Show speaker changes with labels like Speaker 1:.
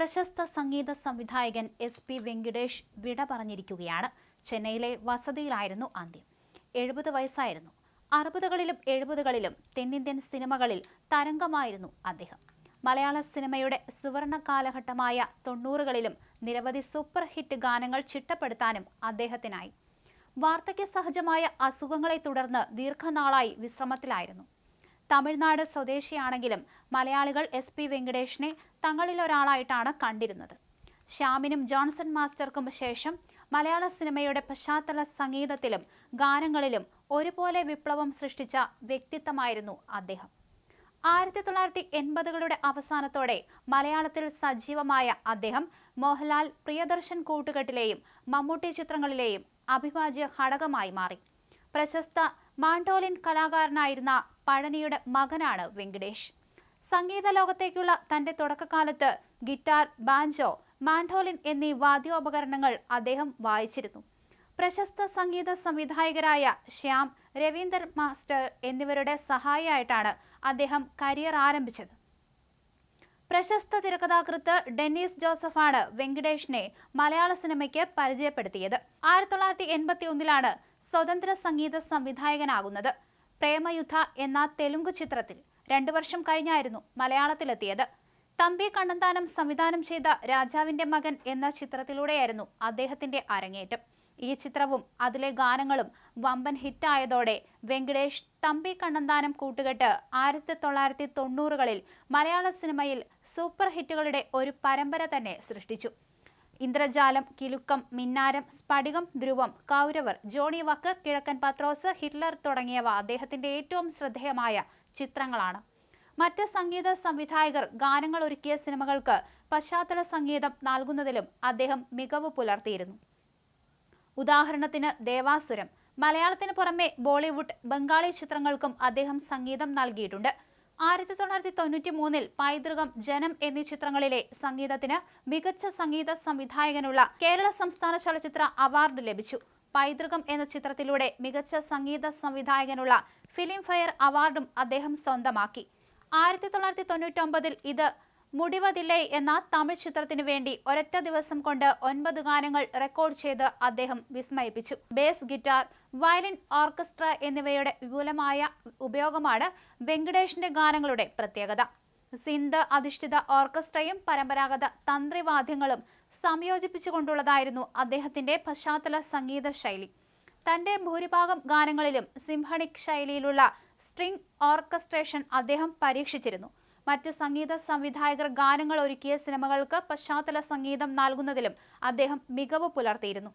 Speaker 1: പ്രശസ്ത സംഗീത സംവിധായകൻ S P Venkatesh വിട പറഞ്ഞിരിക്കുകയാണ്. ചെന്നൈയിലെ വസതിയിലായിരുന്നു അന്ത്യം. എഴുപത് വയസ്സായിരുന്നു. അറുപതുകളിലും എഴുപതുകളിലും തെന്നിന്ത്യൻ സിനിമകളിൽ തരംഗമായിരുന്നു അദ്ദേഹം. മലയാള സിനിമയുടെ സുവർണ കാലഘട്ടമായ തൊണ്ണൂറുകളിലും നിരവധി സൂപ്പർ ഹിറ്റ് ഗാനങ്ങൾ ചിട്ടപ്പെടുത്താനും അദ്ദേഹത്തിനായി. വാർദ്ധക്യ സഹജമായ അസുഖങ്ങളെ തുടർന്ന് ദീർഘനാളായി വിശ്രമത്തിലായിരുന്നു. തമിഴ്നാട് സ്വദേശിയാണെങ്കിലും മലയാളികൾ എസ് പി വെങ്കടേഷിനെ തങ്ങളിലൊരാളായിട്ടാണ് കണ്ടിരുന്നത്. ശ്യാമിനും ജോൺസൺ മാസ്റ്റർക്കും ശേഷം മലയാള സിനിമയുടെ പശ്ചാത്തല സംഗീതത്തിലും ഗാനങ്ങളിലും ഒരുപോലെ വിപ്ലവം സൃഷ്ടിച്ച വ്യക്തിത്വമായിരുന്നു അദ്ദേഹം. ആയിരത്തി തൊള്ളായിരത്തി എൺപതുകളുടെ അവസാനത്തോടെ മലയാളത്തിൽ സജീവമായ അദ്ദേഹം മോഹൻലാൽ പ്രിയദർശൻ കൂട്ടുകെട്ടിലെയും മമ്മൂട്ടി ചിത്രങ്ങളിലെയും അവിഭാജ്യ ഘടകമായി മാറി. പ്രശസ്ത മാണ്ടോലിൻ കലാകാരനായിരുന്ന പഴനിയുടെ മകനാണ് വെങ്കടേഷ്. സംഗീത ലോകത്തേക്കുള്ള തന്റെ തുടക്കകാലത്ത് ഗിറ്റാർ ബാൻജോ മാൻഡോലിൻ എന്നീ വാദ്യോപകരണങ്ങൾ അദ്ദേഹം വായിച്ചിരുന്നു. പ്രശസ്ത സംഗീത സംവിധായകരായ ശ്യാം രവീന്ദർ മാസ്റ്റർ എന്നിവരുടെ സഹായിയായിട്ടാണ് അദ്ദേഹം കരിയർ ആരംഭിച്ചത്. പ്രശസ്ത തിരക്കഥാകൃത്ത് ഡെന്നീസ് ജോസഫാണ് വെങ്കടേഷിനെ മലയാള സിനിമയ്ക്ക് പരിചയപ്പെടുത്തിയത്. ആയിരത്തി തൊള്ളായിരത്തി എൺപത്തി ഒന്നിലാണ് സ്വതന്ത്ര സംഗീത സംവിധായകനാകുന്നത്. പ്രേമയുദ്ധ എന്ന തെലുങ്ക് ചിത്രത്തിൽ രണ്ടു വർഷം കഴിഞ്ഞായിരുന്നു മലയാളത്തിലെത്തിയത്. തമ്പി കണ്ണന്താനം സംവിധാനം ചെയ്ത രാജാവിന്റെ മകൻ എന്ന ചിത്രത്തിലൂടെയായിരുന്നു അദ്ദേഹത്തിന്റെ അരങ്ങേറ്റം. ഈ ചിത്രവും അതിലെ ഗാനങ്ങളും വമ്പൻ ഹിറ്റായതോടെ വെങ്കടേഷ് തമ്പി കണ്ണന്താനം കൂട്ടുകെട്ട് ആയിരത്തി തൊള്ളായിരത്തി തൊണ്ണൂറുകളിൽ മലയാള സിനിമയിൽ സൂപ്പർ ഹിറ്റുകളുടെ ഒരു പരമ്പര തന്നെ സൃഷ്ടിച്ചു. ഇന്ദ്രജാലം കിലുക്കം മിന്നാരം സ്പടികം ധ്രുവം കൗരവർ ജോണി വക്കർ കിഴക്കൻ പത്രോസ് ഹിറ്റ്ലർ തുടങ്ങിയവ അദ്ദേഹത്തിന്റെ ഏറ്റവും ശ്രദ്ധേയമായ ചിത്രങ്ങളാണ്. മറ്റ് സംഗീത സംവിധായകർ ഗാനങ്ങൾ ഒരുക്കിയ സിനിമകൾക്ക് പശ്ചാത്തല സംഗീതം നൽകുന്നതിലും അദ്ദേഹം മികവ് പുലർത്തിയിരുന്നു. ഉദാഹരണത്തിന് ദേവാസുരം. മലയാളത്തിന് പുറമെ ബോളിവുഡ് ബംഗാളി ചിത്രങ്ങൾക്കും അദ്ദേഹം സംഗീതം നൽകിയിട്ടുണ്ട്. ആയിരത്തി തൊള്ളായിരത്തി തൊണ്ണൂറ്റി മൂന്നിൽ പൈതൃകം ജനം എന്നീ ചിത്രങ്ങളിലെ സംഗീതത്തിന് മികച്ച സംഗീത സംവിധായകനുള്ള കേരള സംസ്ഥാന ചലച്ചിത്ര അവാർഡ് ലഭിച്ചു. പൈതൃകം എന്ന ചിത്രത്തിലൂടെ മികച്ച സംഗീത സംവിധായകനുള്ള ഫിലിം ഫെയർ അവാർഡും അദ്ദേഹം സ്വന്തമാക്കി. ആയിരത്തി തൊള്ളായിരത്തി തൊണ്ണൂറ്റി ഒമ്പതിൽ ഇത് മുടിവതില്ലേ എന്ന തമിഴ് ചിത്രത്തിനു വേണ്ടി ഒരൊറ്റ ദിവസം കൊണ്ട് ഒൻപത് ഗാനങ്ങൾ റെക്കോർഡ് ചെയ്ത് അദ്ദേഹം വിസ്മയിപ്പിച്ചു. ബേസ് ഗിറ്റാർ വയലിൻ ഓർക്കസ്ട്ര എന്നിവയുടെ വിപുലമായ ഉപയോഗമാണ് വെങ്കടേഷിന്റെ ഗാനങ്ങളുടെ പ്രത്യേകത. സിന്ത് അധിഷ്ഠിത ഓർക്കസ്ട്രയും പരമ്പരാഗത തന്ത്രിവാദ്യങ്ങളും സംയോജിപ്പിച്ചുകൊണ്ടുള്ളതായിരുന്നു അദ്ദേഹത്തിന്റെ പശ്ചാത്തല സംഗീത ശൈലി. തന്റെ ഭൂരിഭാഗം ഗാനങ്ങളിലും സിംഹണിക് ശൈലിയിലുള്ള സ്ട്രിംഗ് ഓർക്കസ്ട്രേഷൻ അദ്ദേഹം പരീക്ഷിച്ചിരുന്നു. മറ്റ് സംഗീത സംവിധായകർ ഗാനങ്ങൾ ഒരുക്കിയ സിനിമകൾക്ക് പശ്ചാത്തല സംഗീതം നൽകുന്നതിലും അദ്ദേഹം മികവ് പുലർത്തിയിരുന്നു.